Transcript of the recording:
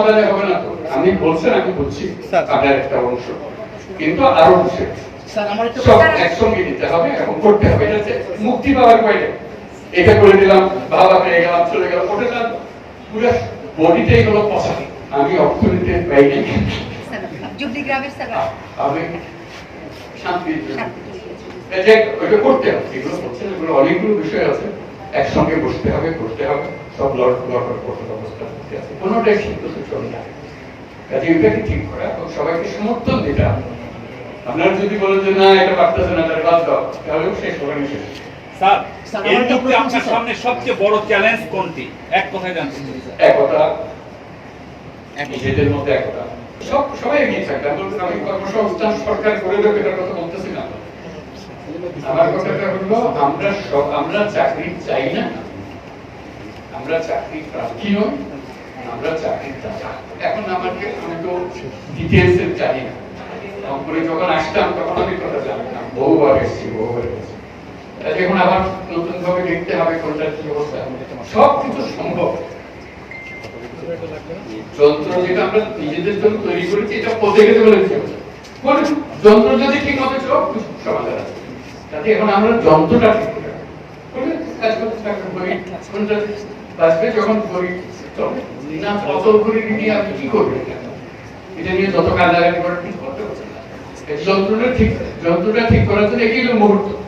সমাধানে হবে না তো। আমি বলছেন আমি বলছি আপনার একটা অংশ। কিন্তু আরও একটু সব একসঙ্গে দিতে হবে এবং করতে হবে এটা মুক্তি পাওয়ার এটা করে দিলাম বাবা পেয়ে গেলাম চলে গেলাম ওটা না পুরো বডিটাই হলো পচা। আমি অর্থনীতির বাইরে আমি শান্তি করতে হবে এগুলো হচ্ছে এগুলো অনেকগুলো বিষয় আছে। একসঙ্গে বসতে হবে করতে হবে। সব লড় লড় করতে অবস্থা করতে আছে। কোনোটাই সিদ্ধ চলে না কাজে এটাকে ঠিক করা এবং সবাইকে সমর্থন দিতে আপনারা যদি বলেন যে না এটা পারতেছে না তাহলে বাদ দাও। তাহলেও শেষ হবে না শেষ। স্যার স্যার, এই আমার একটা মুহূর্তে প্রশ্ন আপনার সামনে সবচেয়ে বড় চ্যালেঞ্জ কোনটি? এক কথায় জানতে চাই, স্যার। নিজেদের মধ্যে একতা সব সবাই এগিয়ে থাকবে আমি কর্মসংস্থান সরকার করে দেবে এটার কথা বলতেছি না। আমার কথাটা হলো আমরা আমরা চাকরি চাই না। আমরা চাকরি প্রার্থী নই, আমরা চাকরি এখন আমাকে আমি তো ডিটেলস জানি না। রংপুরে যখন আসতাম, তখন আমি কথা জানতাম। বহুবার এসেছি বহুবার এসেছি। এখন আবার নতুন ভাবে দেখতে হবে কোনটা কি অবস্থা। সব কিছু সম্ভব। যন্ত্র যেটা আমরা নিজেদের জন্য তৈরি করেছি, এটা পচে গেছে বলে দিতে যন্ত্র যদি ঠিক মতো সব কিছু সমাধান আছে। তাতে এখন আমরা যন্ত্রটা ঠিক কাজ করতে যখন চলে। না করে নিয়ে আপনি কি করবেন এটা নিয়ে যত কাজ আগে করে ঠিক করতে পারছেন যন্ত্রটা ঠিক যন্ত্রটা ঠিক করার জন্য একই মুহূর্ত